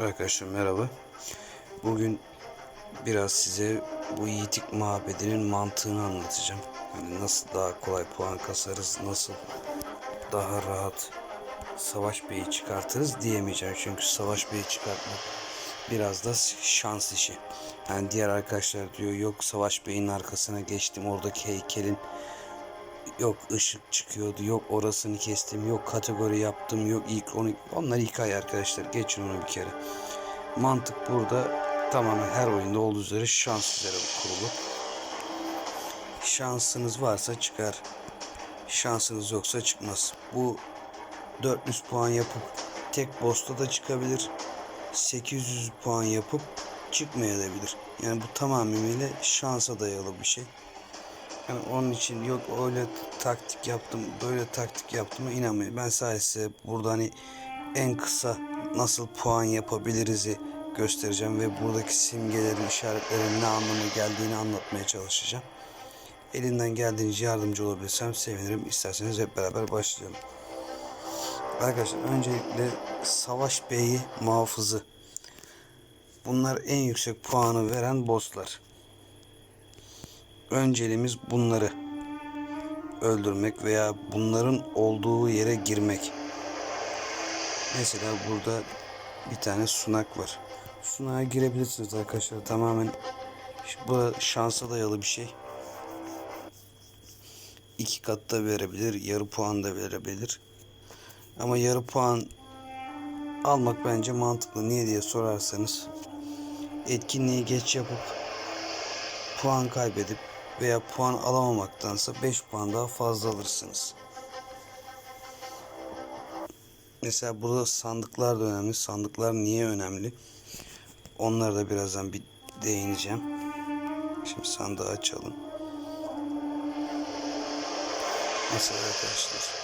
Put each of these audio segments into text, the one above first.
Arkadaşlar merhaba. Bugün biraz size bu yiğitlik mabedinin mantığını anlatacağım. Yani nasıl daha kolay puan kasarız, nasıl daha rahat Savaş Bey'i çıkartırız diyemeyeceğim. Çünkü Savaş Bey'i çıkartmak biraz da şans işi. Yani diğer arkadaşlar diyor yok Savaş Bey'in arkasına geçtim oradaki heykelin yok ışık çıkıyordu yok orasını kestim yok kategori yaptım yok ilk onu onlar hikaye arkadaşlar geçin onu bir kere. Mantık burada tamamen her oyunda olduğu üzere şans üzere kurulu. Şansınız varsa çıkar şansınız yoksa çıkmaz. Bu 400 puan yapıp tek boss'ta da çıkabilir 800 puan yapıp çıkmayabilir. Yani bu tamamıyla şansa dayalı bir şey yani onun için yok öyle taktik yaptım, böyle taktik yaptım inanmayın. Ben sadece size burada hani en kısa nasıl puan yapabiliriz'i göstereceğim ve buradaki simgelerin, işaretlerin ne anlama geldiğini anlatmaya çalışacağım. Elinden geldiğince yardımcı olabilirsem sevinirim. İsterseniz hep beraber başlayalım. Arkadaşlar öncelikle Savaş Bey'i muhafızı. Bunlar en yüksek puanı veren bosslar önceliğimiz bunları öldürmek veya bunların olduğu yere girmek. Mesela burada bir tane sunak var. Sunağa girebilirsiniz arkadaşlar. Tamamen bu şansa dayalı bir şey. İki katta verebilir, yarı puan da verebilir. Ama yarı puan almak bence mantıklı. Niye diye sorarsanız etkinliği geç yapıp puan kaybedip veya puan alamamaktansa 5 puan daha fazla alırsınız. Mesela burada sandıklar da önemli. Sandıklar niye önemli? Onlara da birazdan bir değineceğim. Şimdi sandığı açalım. Mesela arkadaşlar.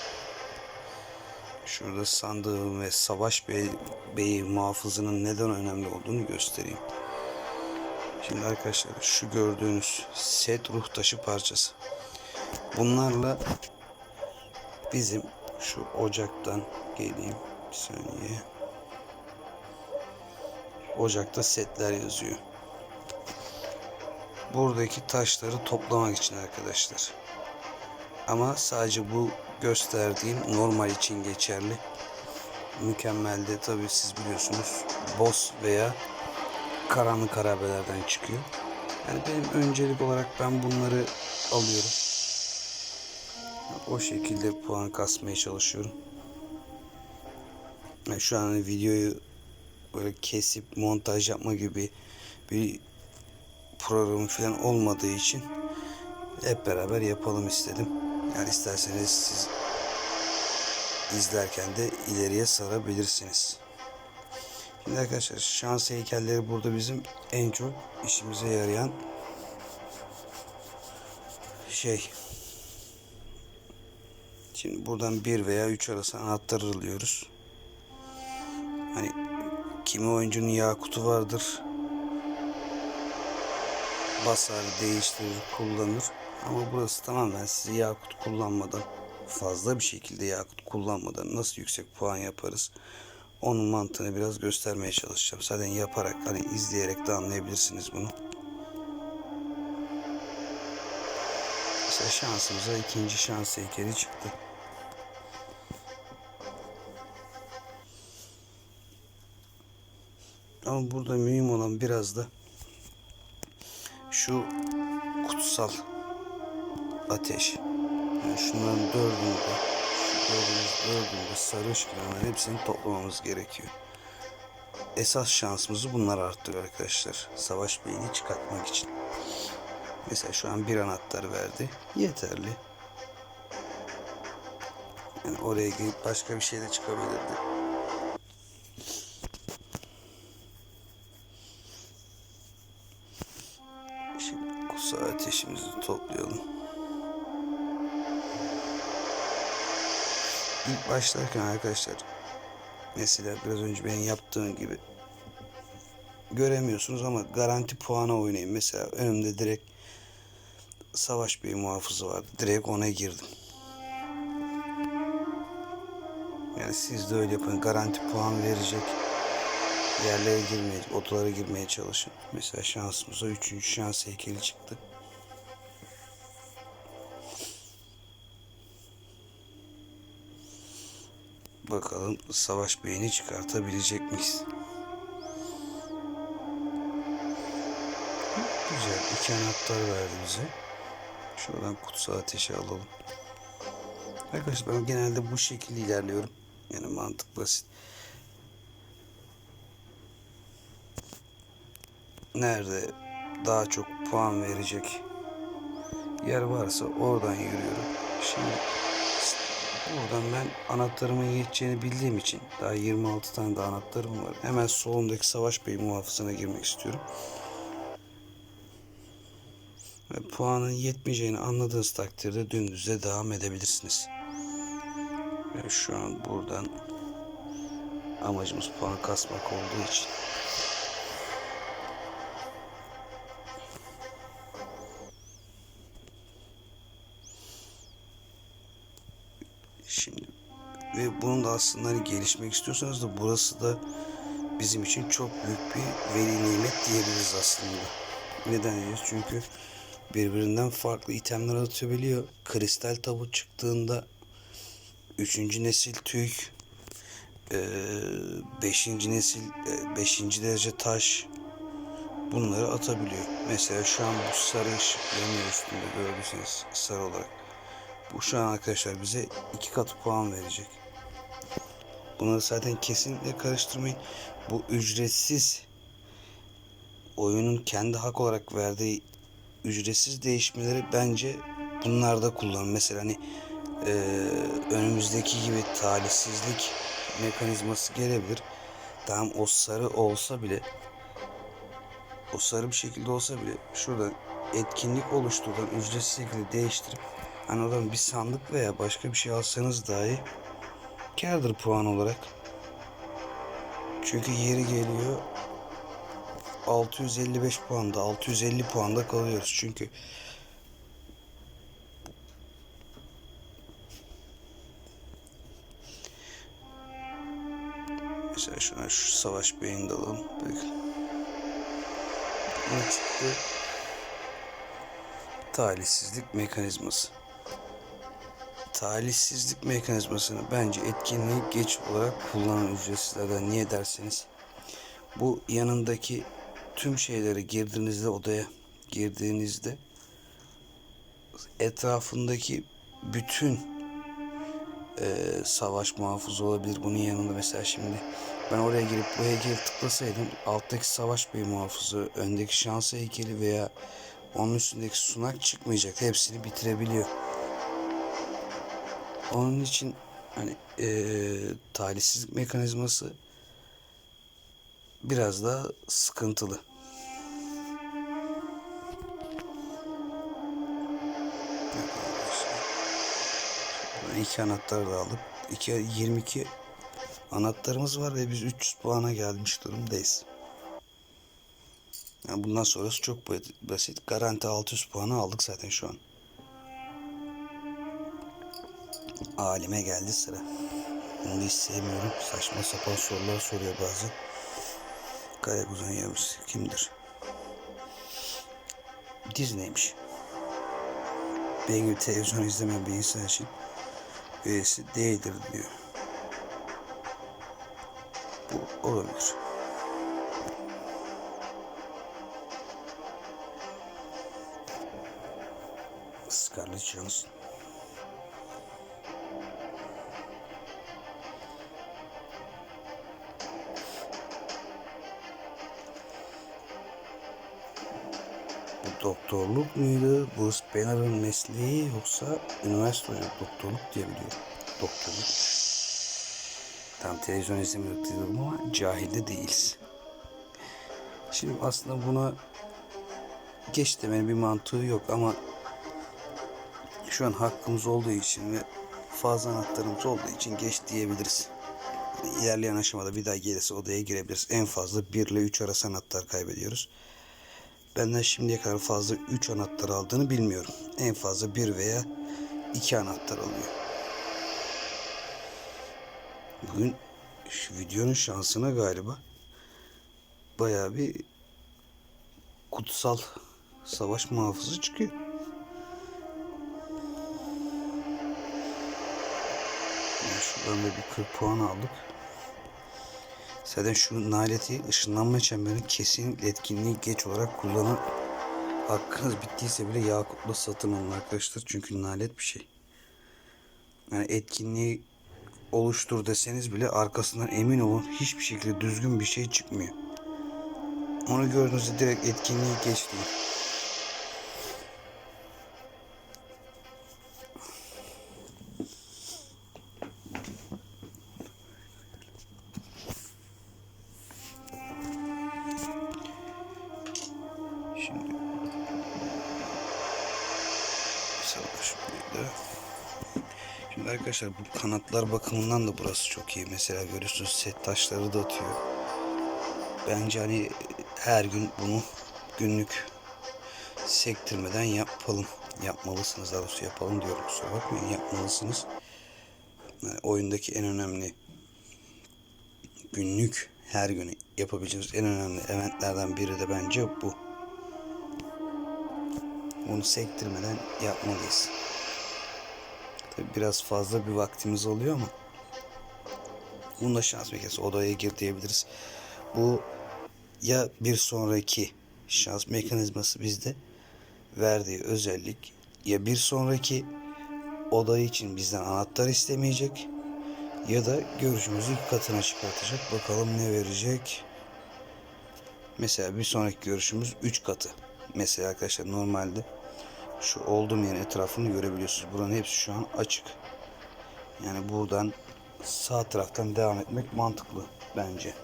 Şurada sandığım ve Savaş Bey, Bey muhafızının neden önemli olduğunu göstereyim. Şimdi arkadaşlar şu gördüğünüz set ruh taşı parçası. Bunlarla bizim şu ocaktan geleyim bir saniye. Ocakta setler yazıyor. Buradaki taşları toplamak için arkadaşlar. Ama sadece bu gösterdiğim normal için geçerli. Mükemmelde tabi siz biliyorsunuz boss veya karanlık harabelerden çıkıyor. Yani benim öncelik olarak ben bunları alıyorum. O şekilde puan kasmaya çalışıyorum. Yani şu an videoyu böyle kesip montaj yapma gibi bir program falan olmadığı için hep beraber yapalım istedim. Yani isterseniz siz izlerken de ileriye sarabilirsiniz. Arkadaşlar şans heykelleri burada bizim en çok işimize yarayan şey. Şimdi buradan bir veya üç arası anahtar alıyoruz. Hani kimi oyuncunun yakutu vardır. Basar, değiştirir, kullanır. Ama burası tamamen sizi yakut kullanmadan fazla bir şekilde yakut kullanmadan nasıl yüksek puan yaparız onun mantığını biraz göstermeye çalışacağım. Zaten yaparak hani izleyerek de anlayabilirsiniz bunu. Mesela şansımıza ikinci şans heykeli çıktı. Ama burada mühim olan biraz da şu kutsal ateş. Yani şunların dördünü de gördüğünüz dördünü de sarı ışıklarının hepsini toplamamız gerekiyor. Esas şansımızı bunlar arttırıyor arkadaşlar. Savaş beyni çıkartmak için. Mesela şu an bir anahtar verdi. Yeterli. Yani oraya girip başka bir şey de çıkabilirdi. Başlarken arkadaşlar mesela biraz önce benim yaptığım gibi göremiyorsunuz ama garanti puana oynayın. Mesela önümde direkt Savaş Bey muhafızı vardı. Direkt ona girdim. Yani siz de öyle yapın. Garanti puan verecek. yerlere girmeye, odalara girmeye çalışın. Mesela şansımıza üçüncü şans heykeli çıktı. Bakalım savaş beyni çıkartabilecek miyiz? Güzel. iki anahtar verdi bize. Şuradan kutsal ateşi alalım. Arkadaşlar ben genelde bu şekilde ilerliyorum. Yani mantık basit. Nerede daha çok puan verecek yer varsa oradan yürüyorum. Şimdi buradan ben anahtarımın yeteceğini bildiğim için daha 26 tane de anahtarım var. Hemen solundaki savaş bey muhafızına girmek istiyorum. Ve puanın yetmeyeceğini anladığınız takdirde dümdüze devam edebilirsiniz. Ve şu an buradan amacımız puan kasmak olduğu için ve bunun da aslında hani gelişmek istiyorsanız da burası da bizim için çok büyük bir veli nimet diyebiliriz aslında. Neden diyeceğiz? Çünkü birbirinden farklı itemler atabiliyor. Kristal tabu çıktığında 3. nesil TÜK 5. nesil 5. derece taş bunları atabiliyor. Mesela şu an bu sarı ışık yanıyor üstünde gördüyseniz sarı olarak. Bu şu an arkadaşlar bize iki katı puan verecek. Bunları zaten kesinlikle karıştırmayın. Bu ücretsiz oyunun kendi hak olarak verdiği ücretsiz değişmeleri bence bunlarda kullanın. Mesela hani e, önümüzdeki gibi talihsizlik mekanizması gelebilir. Tamam o sarı olsa bile o sarı bir şekilde olsa bile şurada etkinlik oluşturulan ücretsiz şekilde değiştirip hani oradan bir sandık veya başka bir şey alsanız dahi kârdır puan olarak. Çünkü yeri geliyor 655 puanda 650 puanda kalıyoruz. Çünkü mesela şuna şu savaş beyni de alalım. Bakın çıktı talihsizlik mekanizması talihsizlik mekanizmasını bence etkinliği geç olarak kullanan ücretsizlerden niye derseniz bu yanındaki tüm şeyleri girdiğinizde odaya girdiğinizde etrafındaki bütün e, savaş muhafızı olabilir. Bunun yanında mesela şimdi ben oraya girip bu heykeli tıklasaydım alttaki savaş bey muhafızı, öndeki şans heykeli veya onun üstündeki sunak çıkmayacak. Hepsini bitirebiliyor. Onun için hani e, talihsizlik mekanizması biraz daha sıkıntılı. Ben iki anahtar da alıp iki, 22 anahtarımız var ve biz 300 puana gelmiş durumdayız. Yani bundan sonrası çok basit. Garanti 600 puanı aldık zaten şu an. Alime geldi sıra. Onu hiç sevmiyorum. Saçma sapan sorular soruyor bazen. Karaguzan yavrusu kimdir? Disney'miş. Benim gibi televizyon izlemeyen bir insan için üyesi değildir diyor. Bu olabilir. Scarlett Johansson. Doktorluk muydu? Bruce Banner'ın mesleği yoksa üniversite hocam doktorluk diye. Doktorluk. Tam televizyon izlemiyorduk dedim ama cahil de değiliz. Şimdi aslında buna geç demenin bir mantığı yok ama şu an hakkımız olduğu için ve fazla anahtarımız olduğu için geç diyebiliriz. Yani ilerleyen aşamada bir daha gelirse odaya girebiliriz. En fazla 1 ile 3 arası anahtar kaybediyoruz. Benden şimdiye kadar fazla 3 anahtar aldığını bilmiyorum. En fazla 1 veya 2 anahtar alıyor. Bugün şu videonun şansına galiba bayağı bir kutsal savaş muhafızı çıkıyor. Yani şuradan da bir 40 puan aldık. Zaten şu naleti ışınlanma çemberini kesinlikle etkinliği geç olarak kullanın. Hakkınız bittiyse bile Yakut'la satın alın arkadaşlar. Çünkü nalet bir şey. Yani etkinliği oluştur deseniz bile arkasından emin olun hiçbir şekilde düzgün bir şey çıkmıyor. Onu gördüğünüzde direkt etkinliği geç. Arkadaşlar bu kanatlar bakımından da burası çok iyi. Mesela görüyorsunuz set taşları da atıyor. Bence hani her gün bunu günlük sektirmeden yapalım. Yapmalısınız daha doğrusu yapalım diyorum. Kusura bakmayın yapmalısınız. Yani oyundaki en önemli günlük her gün yapabileceğiniz en önemli eventlerden biri de bence bu. Bunu sektirmeden yapmalıyız. Biraz fazla bir vaktimiz oluyor ama bunda şans mekanizması odaya gir diyebiliriz. Bu ya bir sonraki şans mekanizması bizde verdiği özellik ya bir sonraki oda için bizden anahtar istemeyecek ya da görüşümüzü iki katına çıkartacak. Bakalım ne verecek. Mesela bir sonraki görüşümüz 3 katı. Mesela arkadaşlar normalde şu olduğum yerin etrafını görebiliyorsunuz. Buranın hepsi şu an açık. Yani buradan sağ taraftan devam etmek mantıklı bence.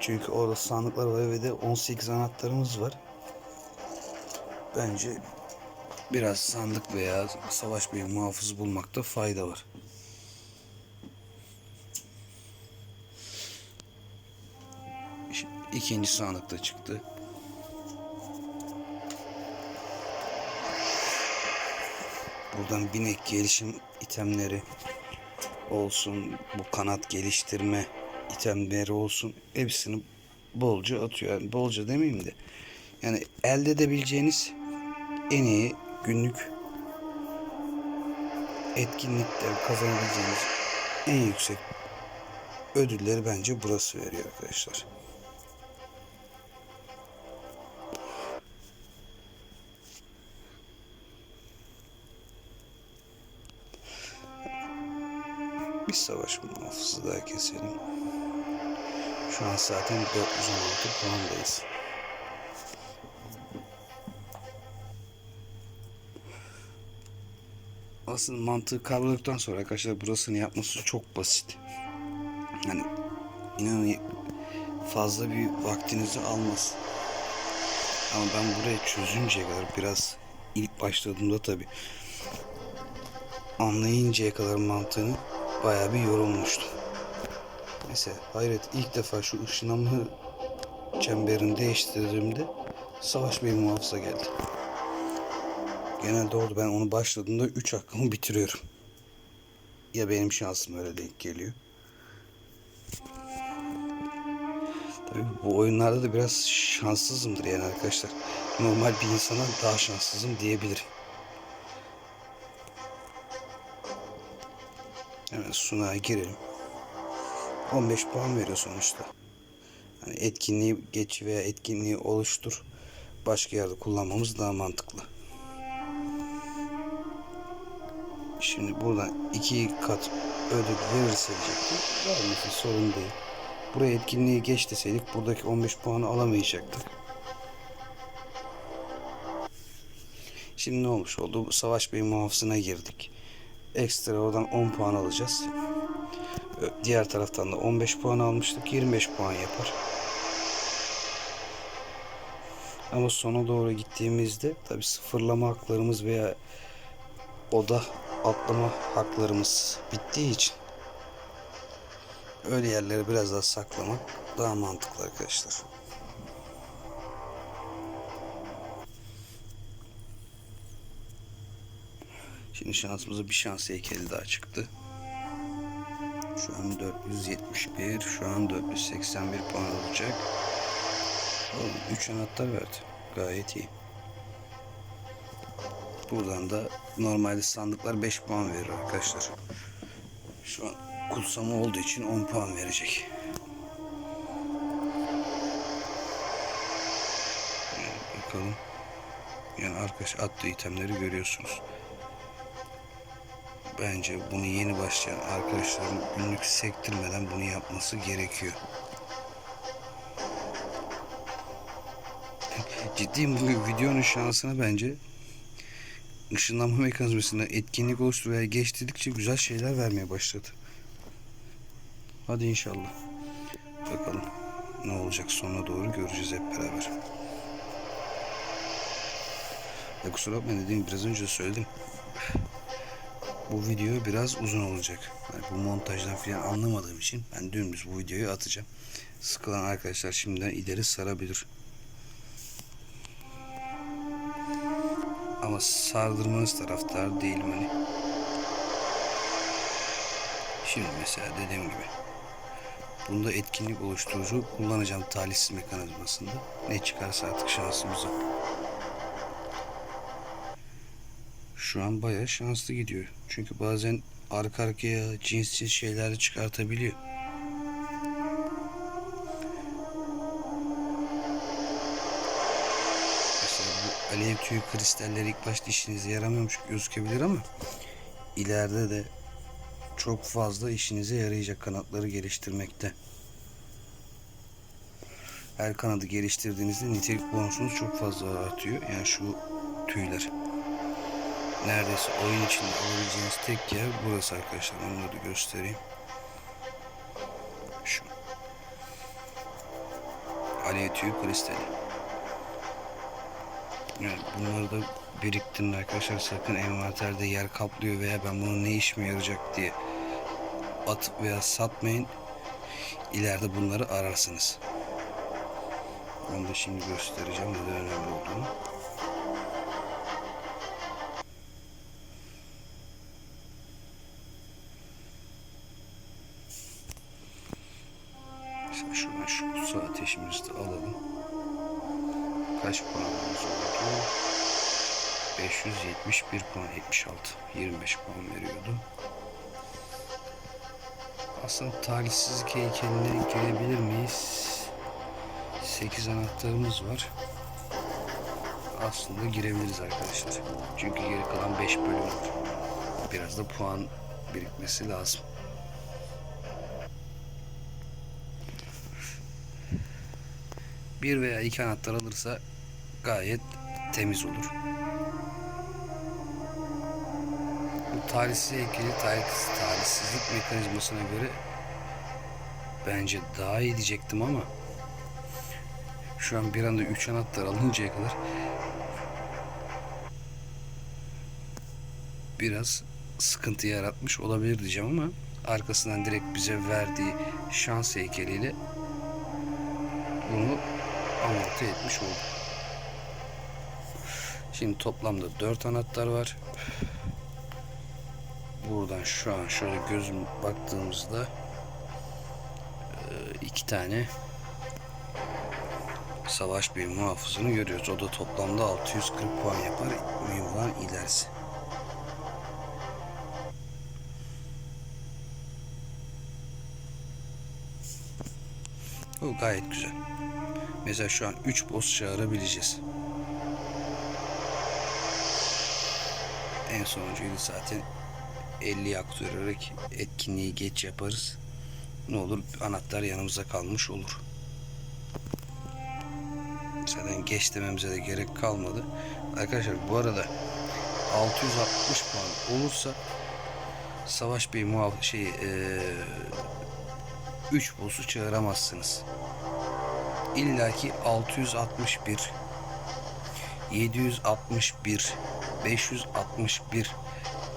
Çünkü orada sandıklar var ve de 18 anahtarımız var. Bence biraz sandık veya savaş bir muhafız bulmakta fayda var. İkinci sandık da çıktı. Buradan binek gelişim itemleri olsun, bu kanat geliştirme itemleri olsun hepsini bolca atıyor. Yani bolca demeyeyim de yani elde edebileceğiniz en iyi günlük etkinlikler kazanabileceğiniz en yüksek ödülleri bence burası veriyor arkadaşlar. Bir savaş muhafızı daha keselim. Şu an zaten 416 puandayız. Aslında mantığı kavradıktan sonra arkadaşlar burasını yapması çok basit. Yani inanın fazla bir vaktinizi almaz. Ama ben burayı çözünceye kadar biraz ilk başladığımda tabi anlayıncaya kadar mantığını bayağı bir yorulmuştum. Mesela hayret ilk defa şu ışınlanma çemberini değiştirdiğimde savaş bir muhafıza geldi. Genelde orada ben onu başladığımda 3 hakkımı bitiriyorum. Ya benim şansım öyle denk geliyor. Tabii bu oyunlarda da biraz şanssızımdır yani arkadaşlar. Normal bir insana daha şanssızım diyebilirim. Hemen sunağa girelim. 15 puan veriyor sonuçta. Hani etkinliği geç veya etkinliği oluştur. Başka yerde kullanmamız daha mantıklı. Şimdi buradan iki kat ödül verirse diyecektim. Sorun değil. Buraya etkinliği geç deseydik buradaki 15 puanı alamayacaktık. Şimdi ne olmuş oldu? Savaş Bey muhafızına girdik. Ekstra oradan 10 puan alacağız. Diğer taraftan da 15 puan almıştık. 25 puan yapar. Ama sona doğru gittiğimizde tabi sıfırlama haklarımız veya oda atlama haklarımız bittiği için öyle yerleri biraz daha saklamak daha mantıklı arkadaşlar. Şimdi şansımıza bir şans heykeli daha çıktı. Şu an 471, şu an 481 puan olacak. Oğlum 3 anahtar verdi. Gayet iyi. Buradan da normalde sandıklar 5 puan verir arkadaşlar. Şu an kutsama olduğu için 10 puan verecek. Bakalım. Yani arkadaş attığı itemleri görüyorsunuz. Bence bunu yeni başlayan arkadaşların günlük sektirmeden bunu yapması gerekiyor. Ciddiyim bu videonun şansına bence ışınlanma mekanizmasında etkinlik oluştu veya geçtirdikçe güzel şeyler vermeye başladı. Hadi inşallah. Bakalım ne olacak sonuna doğru göreceğiz hep beraber. Ya kusura bakmayın dediğim biraz önce söyledim. Bu video biraz uzun olacak. Yani bu montajdan falan anlamadığım için ben dümdüz bu videoyu atacağım. Sıkılan arkadaşlar şimdiden ileri sarabilir. Ama sardırmanız taraftar değilim hani. Şimdi mesela dediğim gibi. Bunda etkinlik oluşturucu kullanacağım talihsiz mekanizmasında. Ne çıkarsa artık şansımıza. Şu an bayağı şanslı gidiyor. Çünkü bazen arka arkaya cinsiz şeyler de çıkartabiliyor. Mesela bu alev tüyü kristalleri ilk başta işinize yaramıyormuş gözükebilir ama ileride de çok fazla işinize yarayacak kanatları geliştirmekte. Her kanadı geliştirdiğinizde nitelik bonusunuz çok fazla artıyor. Yani şu tüyler. Neredeyse oyun içinde alabileceğiniz tek yer burası arkadaşlar. Onları da göstereyim. Şu. Alev tüyü kristali. Yani bunları da biriktirin arkadaşlar. Sakın envanterde yer kaplıyor veya ben bunun ne işime yarayacak diye atıp veya satmayın. İleride bunları ararsınız. Onu da şimdi göstereceğim neden önemli olduğunu. 571 puan 76 25 puan veriyordu. Aslında talihsizlik heykeline girebilir miyiz? 8 anahtarımız var. Aslında girebiliriz arkadaşlar. Çünkü geri kalan 5 bölüm var. Biraz da puan birikmesi lazım. Bir veya iki anahtar alırsa gayet temiz olur. Talihsiz heykeli talihsiz, talihsizlik mekanizmasına göre bence daha iyi diyecektim ama şu an bir anda 3 anahtar alıncaya kadar biraz sıkıntı yaratmış olabilir diyeceğim ama arkasından direkt bize verdiği şans heykeliyle bunu amorti etmiş olduk. Şimdi toplamda 4 anahtar var. Buradan şu an şöyle gözüm baktığımızda e, iki tane savaş bir muhafızını görüyoruz. O da toplamda 640 puan yapar. Mühimvan ilerisi. O gayet güzel. Mesela şu an 3 boss çağırabileceğiz. En sonuncuydu zaten 50 aktörerek etkinliği geç yaparız. Ne olur anahtar yanımıza kalmış olur. Zaten geç dememize de gerek kalmadı. Arkadaşlar bu arada 660 puan olursa Savaş Bey muhaf şey ee, 3 boss'u çağıramazsınız. İlla ki 661 761 561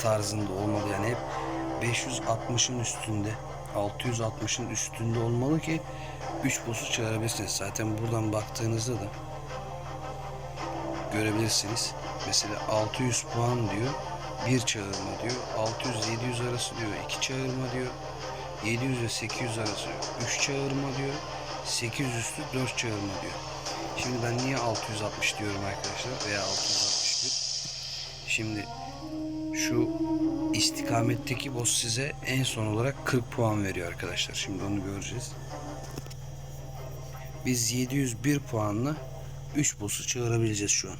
tarzında olmalı yani hep 560'ın üstünde 660'ın üstünde olmalı ki 3 boss'u çağırabilirsiniz. Zaten buradan baktığınızda da görebilirsiniz. Mesela 600 puan diyor. Bir çağırma diyor. 600-700 arası diyor. iki çağırma diyor. 700 ve 800 arası 3 çağırma diyor. 800 üstü 4 çağırma diyor. Şimdi ben niye 660 diyorum arkadaşlar veya 661? Şimdi şu istikametteki boss size en son olarak 40 puan veriyor arkadaşlar. Şimdi onu göreceğiz. Biz 701 puanla 3 boss'u çağırabileceğiz şu an.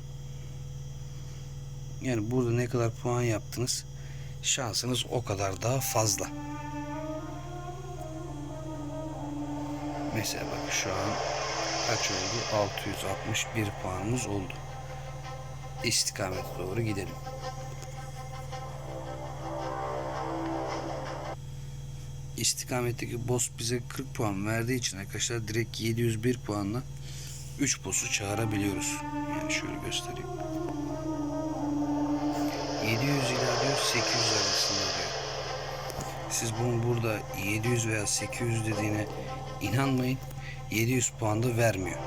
Yani burada ne kadar puan yaptınız şansınız o kadar daha fazla. Mesela bak şu an kaç oldu? 661 puanımız oldu. İstikamete doğru gidelim. İstikametteki boss bize 40 puan verdiği için arkadaşlar direkt 701 puanla 3 boss'u çağırabiliyoruz. Yani şöyle göstereyim. 700 ila diyor 800 arasında diyor. Siz bunun burada 700 veya 800 dediğine inanmayın. 700 puan da vermiyor.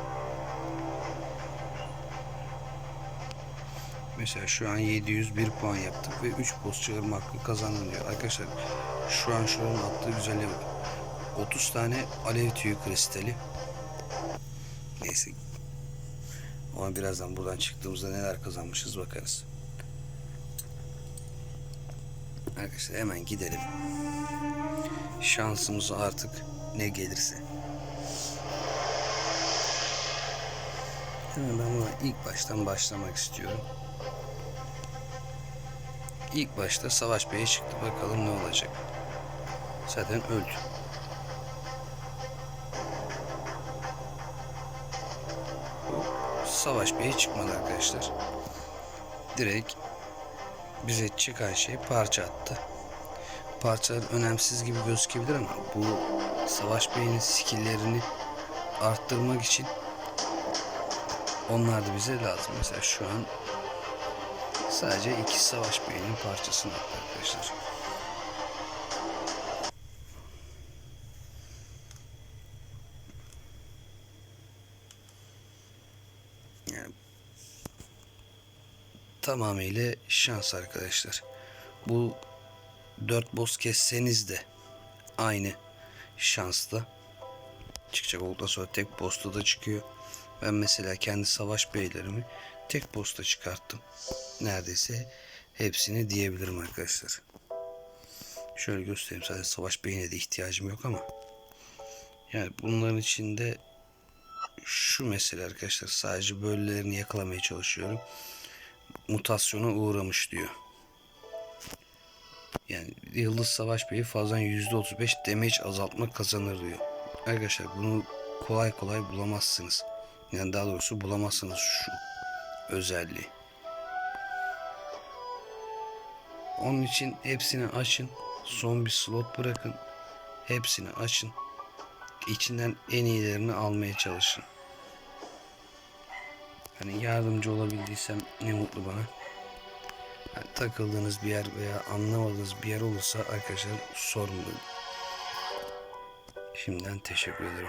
Mesela şu an 701 puan yaptık ve 3 boss çağırma hakkı kazandın diyor. Arkadaşlar şu an şuranın attığı güzelliğe bak. 30 tane alev tüyü kristali. Neyse. Ona birazdan buradan çıktığımızda neler kazanmışız bakarız. Arkadaşlar hemen gidelim. Şansımız artık ne gelirse. Hemen ben buna ilk baştan başlamak istiyorum. İlk başta Savaş Bey'e çıktı. Bakalım ne olacak. Zaten öldü. Savaş Bey'e çıkmadı arkadaşlar. Direkt bize çıkan şey parça attı. Parçalar önemsiz gibi gözükebilir ama bu Savaş Bey'in skilllerini arttırmak için onlar da bize lazım. Mesela şu an sadece iki Savaş Bey'inin parçasını attı arkadaşlar. Tamamıyla şans arkadaşlar. Bu 4 boss kesseniz de aynı şansla çıkacak olduktan sonra tek boss'ta da çıkıyor. Ben mesela kendi savaş beylerimi tek boss'ta çıkarttım. Neredeyse hepsini diyebilirim arkadaşlar. Şöyle göstereyim sadece savaş beyine de ihtiyacım yok ama yani bunların içinde şu mesele arkadaşlar sadece bölülerini yakalamaya çalışıyorum. Mutasyona uğramış diyor. Yani Yıldız Savaş Bey'i fazladan %35 damage azaltma kazanır diyor. Arkadaşlar bunu kolay kolay bulamazsınız. Yani daha doğrusu bulamazsınız şu özelliği. Onun için hepsini açın. Son bir slot bırakın. Hepsini açın. İçinden en iyilerini almaya çalışın. Hani yardımcı olabildiysem ne mutlu bana. Yani takıldığınız bir yer veya anlamadığınız bir yer olursa arkadaşlar sorun. Şimdiden teşekkür ederim.